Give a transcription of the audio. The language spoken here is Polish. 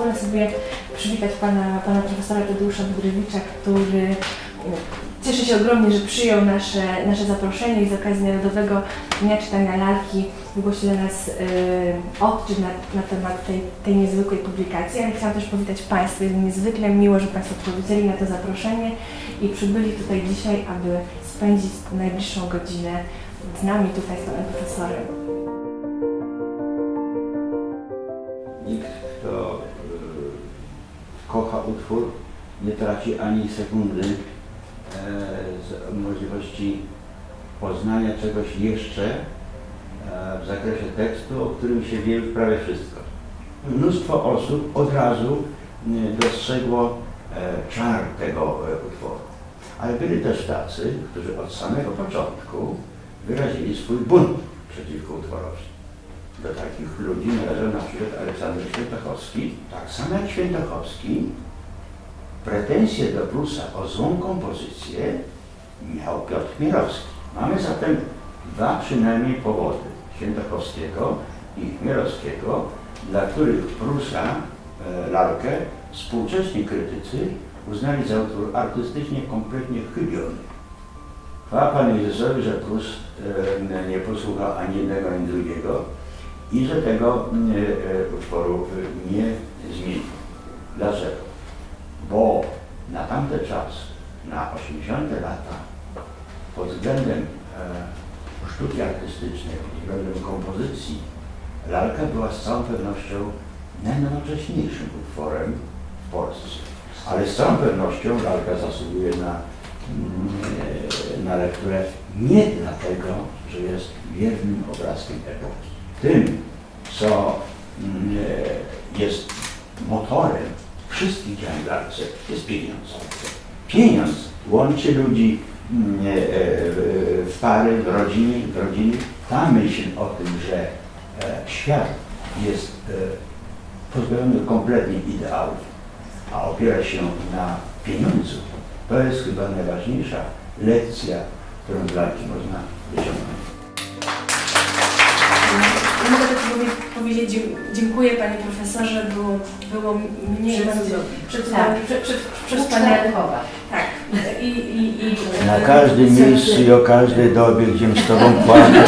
pozwolę sobie przywitać pana, pana profesora Tadeusza Budrywicza, który e, cieszy się ogromnie, że przyjął nasze, nasze zaproszenie i z okazji Narodowego Dnia Czytania Lalki wygłosił dla nas e, odczyt na, na temat tej, tej niezwykłej publikacji, ale chciałam też powitać Państwa. Jest niezwykle miło, że Państwo odpowiedzieli na to zaproszenie i przybyli tutaj dzisiaj, aby spędzić najbliższą godzinę z nami tutaj, z Panem Profesorem. Nikt, kto y, kocha utwór, nie traci ani sekundy e, z możliwości poznania czegoś jeszcze e, w zakresie tekstu, o którym się wie prawie wszystko. Mnóstwo osób od razu dostrzegło e, czar tego utworu. Ale byli też tacy, którzy od samego początku wyrazili swój bunt przeciwko utworowi. Do takich ludzi należał na przykład Aleksander Świętochowski. Tak samo jak Świętochowski, pretensje do Prusa o złą kompozycję miał Piotr Chmielowski. Mamy zatem dwa przynajmniej powody Świętochowskiego i Chmielowskiego, dla których Prusa, e, lalkę, współcześni krytycy uznali za utwór artystycznie kompletnie chybiony. Chwała Panu Jezusowi, że Prus e, nie posłuchał ani jednego, ani drugiego i że tego e, e, utworu e, nie zmienił. Dlaczego? Bo na tamte czas, na 80. lata, pod względem e, sztuki artystycznej, pod względem kompozycji, lalka była z całą pewnością najnowocześniejszym utworem w Polsce. Ale z całą pewnością lalka zasługuje na, mm, na lekturę nie dlatego, że jest wiernym obrazkiem epoki. Tym, co mm, e, jest motorem wszystkich działań w jest pieniądz. Pieniądz łączy ludzi mm, e, e, w pary, w rodziny, w rodziny. Ta myśl o tym, że świat jest pozbawiony kompletnie ideałów, a opiera się na pieniądzu, to jest chyba najważniejsza lekcja, którą z lalki można wyciągnąć. Mogę tylko powie- powiedzieć dzie- dziękuję Panie Profesorze, było, było mnie Przecudownie. przecudownie, prze, prze, Przez wspaniale. Tak. I, i, i, Na każdym miejscu i o każdej dobie, gdziem z Tobą płaczę,